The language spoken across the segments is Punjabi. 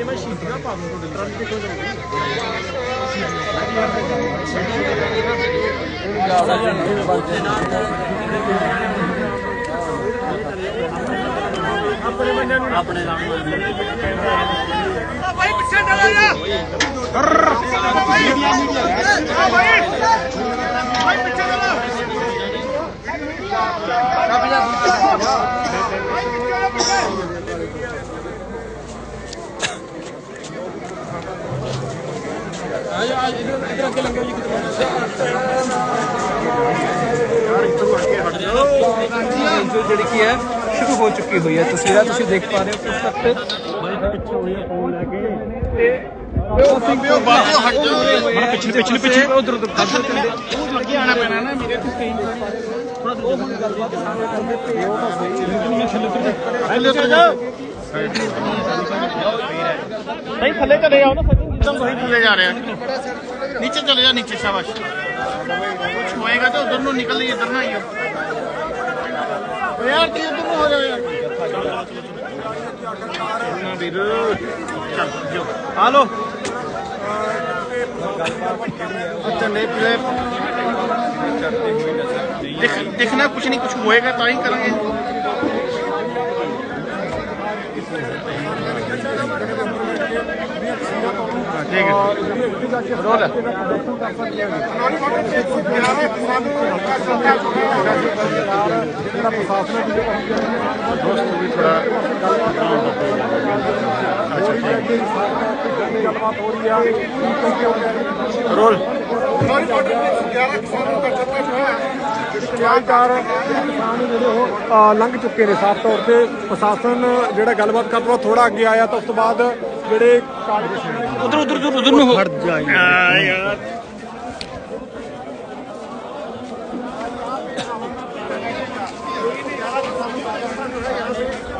ਤੇਰੇ ਮੈਂ ਸ਼ੀਟੀਆਂ ਪਾ ਦੂੰ ਤੁਹਾਡੇ ਟਰੰਕ ਤੇ ਕੋਈ ਆਪਣੇ ਬੰਦੇ ਨੂੰ ਆਪਣੇ ਨਾਮ ਭਾਈ ਪਿੱਛੇ ਚਲਾ ਜਾ। ਭਾਈ ਭਾਈ ਪਿੱਛੇ ਚਲਾ। ਜਿਹੜੀ ਕੀ ਹੈ ਸ਼ੁਰੂ ਹੋ ਚੁੱਕੀ ਹੋਈ ਹੈ ਤਸਵੀਰਾਂ ਤੁਸੀਂ ਦੇਖ ਪਾ ਰਹੇ ਹੋ ਇਸ ਵਕਤ ਪਿੱਛੇ ਹੋਈ ਫੋਨ ਲੈ ਕੇ ਪਿਛਲੇ ਪਿਛਲੇ ਪਿਛਲੇ ਉਧਰ ਉਧਰ ਅੱਗੇ ਆਣਾ ਪੈਣਾ ਨਾ ਮੇਰੇ ਤੋਂ ਕਈ ਥੱਲੇ ਤੇ ਜਾ ਨਹੀਂ ਥੱਲੇ ਚਲੇ ਜਾਓ ਨਾ ਸੱਜਣ एकदम वही चले जा रहे हैं। नीचे चले जा, नीचे, शाबाश। कुछ होएगा तो उधर नु निकल इधर ना आइयो यार, तू इधर हो जाओ यार। चल चले पीले दिख, दिखना, कुछ नहीं, कुछ होएगा तो ही करेंगे। ਪ੍ਰਸ਼ਾਸਨ ਦੀ ਦੋਸਤ ਲੰਘ ਚੁੱਕੇ ਨੇ ਸਾਫ਼ ਤੌਰ ਤੇ ਪ੍ਰਸ਼ਾਸਨ ਜਿਹੜਾ ਗੱਲਬਾਤ ਕਰ ਰਿਹਾ ਥੋੜਾ ਅੱਗੇ ਆਇਆ ਤਾਂ ਉਸ ਤੋਂ ਬਾਅਦ ਜਿਹੜੇ ਉਧਰ ਉਧਰ ਉਧਰ ਉਧਰ ਨੂੰ ਹੋ यार।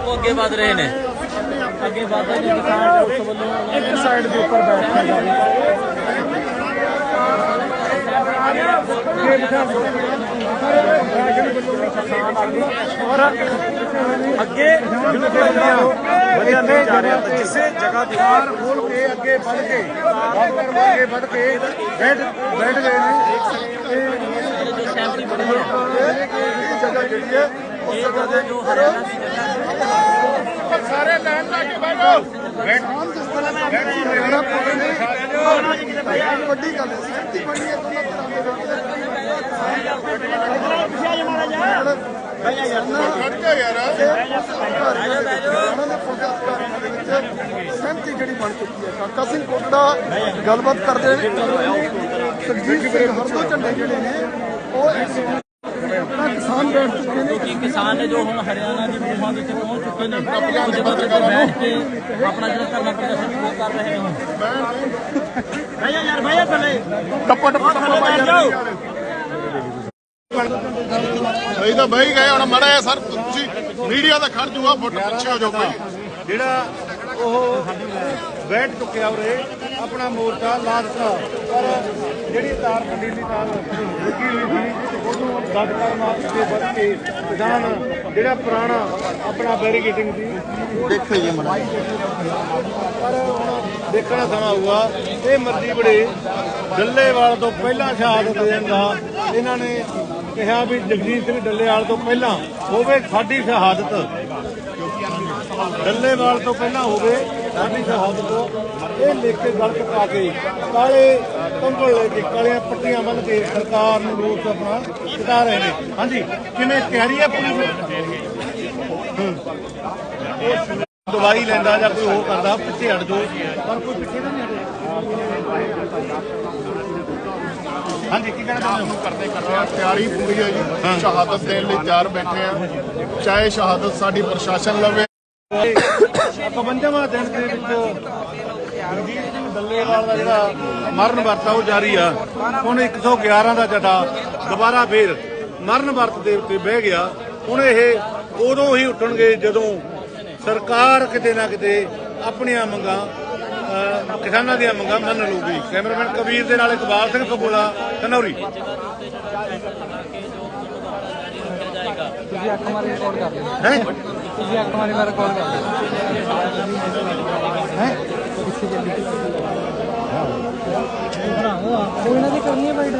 ਉਹ ਅੱਗੇ ਵਧ ਰਹੇ ਨੇ ਅੱਗੇ ਵਧ ਰਹੇ ਨੇ ਕਿਸਾਨ ਉਸ ਵੱਲੋਂ ਇੱਕ ਸਾਈਡ ਦੇ ਅੱਗੇ ਬਿਲਕੁਲ ਵਧੀਆ ਨਹੀਂ ਜਾ ਰਿਹਾ ਤਾਂ ਜਿਸੇ ਜਗ੍ਹਾ ਦੀ ਬਾਹਰ ਖੋਲ ਕੇ ਅੱਗੇ ਵੱਧ ਕੇ ਬਾਬਰ ਅੱਗੇ ਵੱਧ ਕੇ ਬੈਠ ਬੈਠ ਗਏ ਨੇ ਇਹ ਜਗ੍ਹਾ ਜਿਹੜੀ ਹੈ ਉਸ ਜਗ੍ਹਾ ਦੇ ਜੋ ਹਰਿਆਣਾ ਦੀ ਜਗ੍ਹਾ ਸਾਰੇ ਲੈਣ ਲਾ ਕੇ ਬੈਠੋ ਬੈਠ ਹਰਿਆਣਾ ਪੁਲਿਸ ਨੇ ਵੱਡੀ ਗੱਲ ਹੈ ਸਿੱਧੀ ਬਣੀ ਹੈ ਸਹਿਮਤੀ ਜਿਹੜੀ ਬਣ ਚੁੱਕੀ ਹੈ ਕਾਕਾ ਸਿੰਘ ਕੋਟੜਾ ਗੱਲਬਾਤ ਕਰਦੇ ਨੇ ਸੁਖਜੀਤ ਸਿੰਘ ਹਰਦੋ ਝੰਡੇ ਜਿਹੜੇ ਨੇ ਉਹ ਕਿਸਾਨ ਬੈਠ ਚੁੱਕੇ ਨੇ ਕਿ ਕਿਸਾਨ ਨੇ ਜੋ ਹੁਣ ਹਰਿਆਣਾ ਦੀ ਮੂਹਾਂ ਵਿੱਚ ਪਹੁੰਚ ਚੁੱਕੇ ਨੇ ਉਹ ਜਗ੍ਹਾ ਤੇ ਬੈਠ ਕੇ ਆਪਣਾ ਜਿਹੜਾ ਧਰਨਾ ਪ੍ਰਦਰਸ਼ਨ ਉਹ ਕਰ ਰਹੇ ਹਨ ਭਾਈਆ ਯਾਰ ਭਾਈਆ ਥੱਲੇ। ਟੱਪਾ ਟੱਪਾ ਥੱਲੇ ਬੈਠ ਜਾਓ। ਸਹੀ ਤਾਂ ਬਈ ਗਏ ਹੁਣ ਮੜਾ ਸਰ ਤੁਸੀਂ ਮੀਡੀਆ ਦਾ ਖੜ ਜੂਗਾ ਫੁੱਟ ਪਿੱਛੇ ਹੋ ਜਾਓ ਕੋਈ। ਜਿਹੜਾ ਉਹ ਬੈਠ ਚੁੱਕਿਆ ਉਰੇ ਆਪਣਾ ਮੋਰਚਾ ਲਾ ਦਿੱਤਾ। ਪਰ ਜਿਹੜੀ ਤਾਰ ਕੰਡੀਲੀ ਤਾਰ ਲੱਗੀ ਹੋਈ ਸੀ ਉਹਨੂੰ ਦੱਬ ਕਰਨ ਵਾਸਤੇ ਵੱਧ ਕੇ ਕਿਸਾਨ ਜਿਹੜਾ ਪੁਰਾਣਾ ਆਪਣਾ ਬੈਰੀਕੇਡਿੰਗ ਸੀ ਦੇਖੋ ਜੀ ਮੜਾ ਪਰ ਹੁਣ ਦੇਖਣਾ ਸਮਾਂ ਹੋਊਗਾ। ਇਹ ਮਰਜ਼ੀ ਬੜੇ ਡੱਲੇਵਾਲ ਤੋਂ ਪਹਿਲਾਂ ਸ਼ਹਾਦਤ ਦੇਣ ਦਾ ਇਹਨਾਂ ਨੇ ਕਿਹਾ ਵੀ ਜਗਜੀਤ ਸਿੰਘ ਡੱਲੇਵਾਲ ਤੋਂ ਪਹਿਲਾਂ ਹੋਵੇ ਸਾਡੀ ਸ਼ਹਾਦਤ। ਡੱਲੇਵਾਲ ਤੋਂ ਪਹਿਲਾਂ ਹੋਵੇ ਸਾਡੀ ਸ਼ਹਾਦਤ ਇਹ ਲਿਖ ਕੇ ਗਲਤ ਪਾ ਕੇ ਕਾਲੇ ਕੰਬਲ ਲੈ ਕੇ ਕਾਲੀਆਂ ਪੱਟੀਆਂ ਬੰਨ ਕੇ ਸਰਕਾਰ ਨੂੰ ਰੋਸ ਆਪਣਾ ਚੁਕਾ ਰਹੇ ਨੇ। ਹਾਂਜੀ, ਕਿਵੇਂ ਕਹਿ ਰਹੀ ਹੈ ਪੂਰੀ ਦਵਾਈ ਲੈਂਦਾ ਜਾਂ ਕੋਈ ਹੋਰ ਕਰਦਾ ਪਿੱਛੇ ਹਟ ਜਾਓ। ਪਰ ਕੋਈ ਪਿੱਛੇ ਤਾਂ ਨਹੀਂ ਹਟੇ ਹਾਂਜੀ ਕੀ ਕਹਿਣਾ ਚਾਹੁੰਦੇ ਹੋ? ਕਰਦੇ ਕਰਦੇ ਆ ਤਿਆਰੀ ਪੂਰੀ ਹੈ। ਜੀ ਸ਼ਹਾਦਤ ਦੇਣ ਲਈ ਤਿਆਰ ਬੈਠੇ ਆ। ਚਾਹੇ ਸ਼ਹਾਦਤ ਸਾਡੀ ਪ੍ਰਸ਼ਾਸਨ ਲਵੇ। 52ਵਾਂ ਦਿਨ ਦੇ ਵਿੱਚ ਜਿਹੜਾ ਮਰਨ ਵਰਤ ਆ ਉਹ ਜਾਰੀ ਆ। ਹੁਣ 111 ਦਾ ਜੱਟਾ ਦੁਬਾਰਾ ਫੇਰ ਮਰਨ ਵਰਤ ਦੇ ਉੱਤੇ ਬਹਿ ਗਿਆ। ਹੁਣ ਇਹ ਉਦੋਂ ਹੀ ਉੱਠਣਗੇ ਜਦੋਂ ਸਰਕਾਰ ਕਿਤੇ ਨਾ ਕਿਤੇ ਆਪਣੀਆਂ ਮੰਗਾਂ ਕਿਸਾਨਾਂ ਦੀਆਂ ਮੰਗਾਂ ਮੰਨ ਲੂਗੀ ਕੈਮਰਾਮੈਨ ਕਬੀਰ ਦੇ ਨਾਲ ਇਕਬਾਲ ਸਿੰਘ ਕਬੂਲਾ ਕਨੌਰੀ। ਤੁਸੀਂ ਅੱਖ ਮਾਰੀ ਰਿਕਾਰਡ ਕਰ ਲਿਓ ਹੈ? ਤੁਸੀਂ ਅੱਖ ਮਾਰੀ ਮੈਂ ਰਿਕਾਰਡ ਕਰ ਲਿਓ ਇਹਨਾਂ ਦੀ ਕਰਨੀ ਹੈ ਬਾਈ ਡਰ।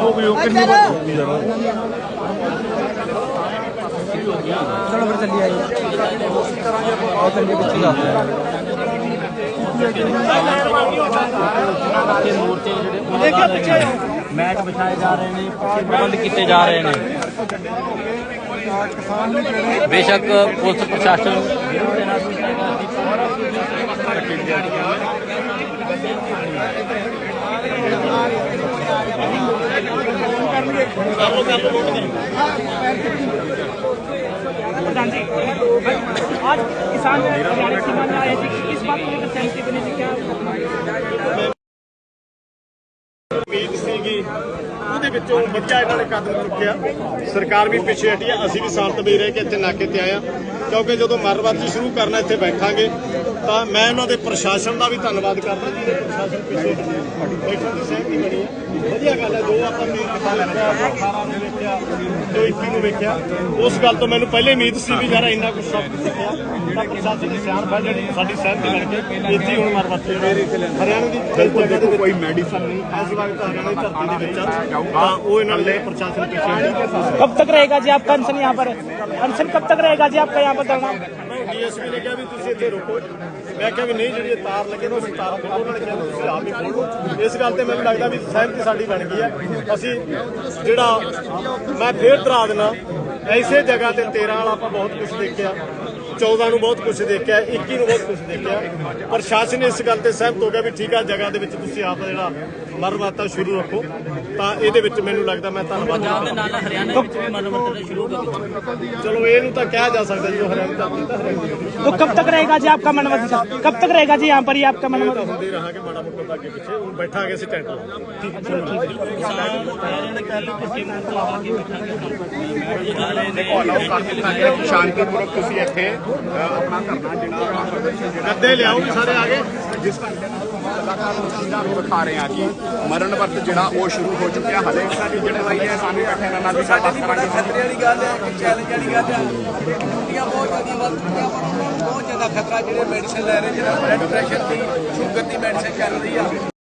ਉਹ ਵੀ ਉਹ ਕਿੰਨੀ ਵਾਰ ਹੁੰਦੀ ਜਰਾ ਚਲੋ ਫਿਰ ਚੱਲੀ ਆਈ ਉਹ ਚੱਲੀ ਪਿੱਛੇ ਜਾਂਦੇ ਆ ਮੋਰਚੇ ਜਿਹੜੇ ਵਿਛਾਏ ਜਾ ਰਹੇ ਨੇ ਪ੍ਰਬੰਧ ਕੀਤੇ ਜਾ ਰਹੇ ਨੇ। ਬੇਸ਼ੱਕ ਪੁਲਿਸ ਪ੍ਰਸ਼ਾਸਨ ਕਰਨਗੇ ਕਰੋ ਕਰੋ जी आज किसान हरियाणा सीमा में आए थे इस बात को लेकर सहमति बनी थी क्या ਉਮੀਦ ਸੀਗੀ ਉਹਦੇ ਵਿੱਚੋਂ ਵਧੀਆ ਇਹਨਾਂ ਨੇ ਕਦਮ ਚੁੱਕਿਆ ਸਰਕਾਰ ਵੀ ਪਿੱਛੇ ਹਟੀ ਆ ਅਸੀਂ ਵੀ ਸ਼ਾਂਤਮਈ ਰਹਿ ਕੇ ਇੱਥੇ ਨਾਕੇ ਤੇ ਆਇਆ ਕਿਉਂਕਿ ਜਦੋਂ ਮਰਵਾਤੀ ਸ਼ੁਰੂ ਕਰਨਾ ਇੱਥੇ ਬੈਠਾਂਗੇ ਤਾਂ ਮੈਂ ਉਹਨਾਂ ਦੇ ਪ੍ਰਸ਼ਾਸਨ ਦਾ ਵੀ ਧੰਨਵਾਦ ਕਰਦਾ ਜੀ ਜਿਹੜੇ ਪ੍ਰਸ਼ਾਸਨ ਪਿੱਛੇ ਬੈਠਣ ਦੀ ਸਹਿਮਤੀ ਬਣੀ ਹੈ ਵਧੀਆ ਗੱਲ ਹੈ ਜੋ ਆਪਾਂ ਨੇ ਪਤਾ ਲੱਗਿਆ 18 ਨੂੰ ਵੇਖਿਆ ਜੋ 21 ਨੂੰ ਵੇਖਿਆ ਉਸ ਗੱਲ ਤੋਂ ਮੈਨੂੰ ਪਹਿਲੇ ਉਮੀਦ ਸੀ ਵੀ ਯਾਰ ਇੰਨਾ ਕੁਝ ਸਭ ਕੁਝ ਸਿੱਖਿਆ ਤਾਂ ਪ੍ਰਸ਼ਾਸਨ ਦੀ ਸਿਆਣ ਬਣ ਜਿਹੜੀ ਸਾਡੀ ਸਹਿਮਤੀ ਬਣ ਕੇ ਇੱਥੇ ਹੀ ਹੁਣ ਮਰਵਾਤੀ ਹਰਿਆਣਾ ਦੀ ਬਿਲਕੁਲ ਦੇਖੋ ਕੋਈ ਮੈਡੀਸਨ ਨਹੀਂ ਇਸ ਵਕਤ ਹਰਿਆਣਾ ਦੀ ਧਰਤੀ ਦੇ ਵਿੱਚ ਆ ਤਾਂ ਉਹ ਇਹਨਾਂ ਨੇ ਪ੍ਰਸ਼ਾਸਨ ਪਿੱਛੇ ਹਟੀ कब तक रहेगा जी आपका अनशन यहाँ पर अनशन कब तक रहेगा जी आपका यहाँ पर धरना ਡੀਐਸਪੀ ਨੇ ਕਿਹਾ ਵੀ ਤੁਸੀਂ ਇੱਥੇ ਰੁਕੋ ਮੈਂ ਕਿਹਾ ਵੀ ਨਹੀਂ ਜਿਹੜੀ ਇਹ ਤਾਰ ਲੱਗੇ ਨਾ ਅਸੀਂ ਤਾਰਾਂ ਖੋਲੋ ਉਹਨਾਂ ਨੇ ਕਿਹਾ ਵੀ ਤੁਸੀਂ ਆਪ ਹੀ ਖੋਲੋ ਇਸ ਗੱਲ ਤੇ ਮੈਨੂੰ ਲੱਗਦਾ ਵੀ ਸਹਿਮਤੀ ਸਾਡੀ ਬਣ ਗਈ ਹੈ। ਅਸੀਂ ਜਿਹੜਾ ਮੈਂ ਫੇਰ ਡਰਾ ਦੇਣਾ ਐਸੇ ਜਗ੍ਹਾ ਤੇ 13 ਵਾਲਾ ਆਪਾਂ ਬਹੁਤ ਕੁਝ ਦੇਖਿਆ। 14 ਨੂੰ ਬਹੁਤ ਕੁਝ ਦੇਖਿਆ 21 ਨੂੰ ਬਹੁਤ ਕੁਝ ਦੇਖਿਆ ਪ੍ਰਸ਼ਾਸਨ ਇਸ ਗੱਲ ਤੇ ਸਹਿਮਤ ਹੋ ਗਿਆ ਵੀ ਠੀਕ ਆ ਜਗ੍ਹਾ ਦੇ ਵਿੱਚ ਤੁਸੀਂ ਆਪ ਜਿਹੜਾ ਮਰਵਾਤਾ ਸ਼ੁਰੂ ਰੱਖੋ ਤਾਂ ਇਹਦੇ ਵਿੱਚ ਮੈਨੂੰ ਲੱਗਦਾ ਮੈਂ ਧੰਨਵਾਦ ਪੰਜਾਬ ਦੇ ਨਾਲ ਹਰਿਆਣਾ ਵਿੱਚ ਵੀ ਮਨ ਵਰਤਣਾ ਸ਼ੁਰੂ ਕਰ ਦਿੱਤਾ ਚਲੋ ਇਹਨੂੰ ਤਾਂ ਕਿਹਾ ਜਾ ਸਕਦਾ ਜੋ ਹਰਿਆਣਾ ਦਾ ਤਾਂ ਹਰਿਆਣਾ ਦੀ तो कब तक रहेगा जी आपका मनोबल कब तक रहेगा जी यहाँ पर ही आपका मनोबल ਹੁੰਦੇ ਰਹਾਂਗੇ ਮਾੜਾ ਮੋਟਾ ਤਾਂ ਅੱਗੇ ਪਿੱਛੇ ਹੁਣ ਬੈਠਾਂਗੇ ਅਸੀਂ ਟੈਂਟ ਲਾ ਠੀਕ ਚਲੋ ਠੀਕ ਹੈ ਕਿਸਾਨ ਕਹਿ ਰਹੇ ਨੇ ਕਿ ਪੱਕੇ ਮੋਰਚੇ ਲਾ ਕੇ ਬੈਠਾਂਗੇ ਸ਼ਾਂਤੀਪੂਰਵਕ ਤੁਸੀਂ ਇੱਥੇ ਅ, ਆਪਣਾ ਧਰਨਾ ਜਿਹੜਾ ਗੱਦੇ ਲਿਆਓ ਵੀ ਸਾਰੇ ਆ ਗਏ। ਜਿਸ ਕਰਕੇ ਲਗਾਤਾਰ ਚੀਜ਼ਾਂ ਨੂੰ ਦਿਖਾ ਰਹੇ ਆ ਕਿ ਮਰਨ ਵਰਤ ਜਿਹੜਾ ਉਹ ਸ਼ੁਰੂ ਹੋ ਚੁੱਕਿਆ। ਹਲੇ ਸਾਡੀ ਜਿਹੜੇ ਭਾਈ ਹੈ ਸਾਨੂੰ ਬੈਠੇ ਨਾਲ ਵੀ ਗੱਲਬਾਤ ਕਰਾਂਗੇ। ਖਤਰੇ ਵਾਲੀ ਗੱਲ ਹੈ ਕਿ ਚੈਲੰਜ ਵਾਲੀ ਗੱਲ ਹੈ। ਕੁੜੀਆਂ ਬਹੁਤ ਜ਼ਿਆਦਾ ਵੱਧ ਚੁੱਕੀਆਂ ਪਰ ਉਹਨਾਂ ਨੂੰ ਬਹੁਤ ਜ਼ਿਆਦਾ ਖਤਰਾ ਜਿਹੜੇ ਮੈਡੀਸਨ ਲੈ ਰਹੇ ਜਿਹੜਾ ਬਲੱਡ ਪ੍ਰੈਸ਼ਰ ਦੀ ਸ਼ੂਗਰ ਦੀ ਮੈਡੀਸਨ ਚੱਲ ਰਹੀ ਆ।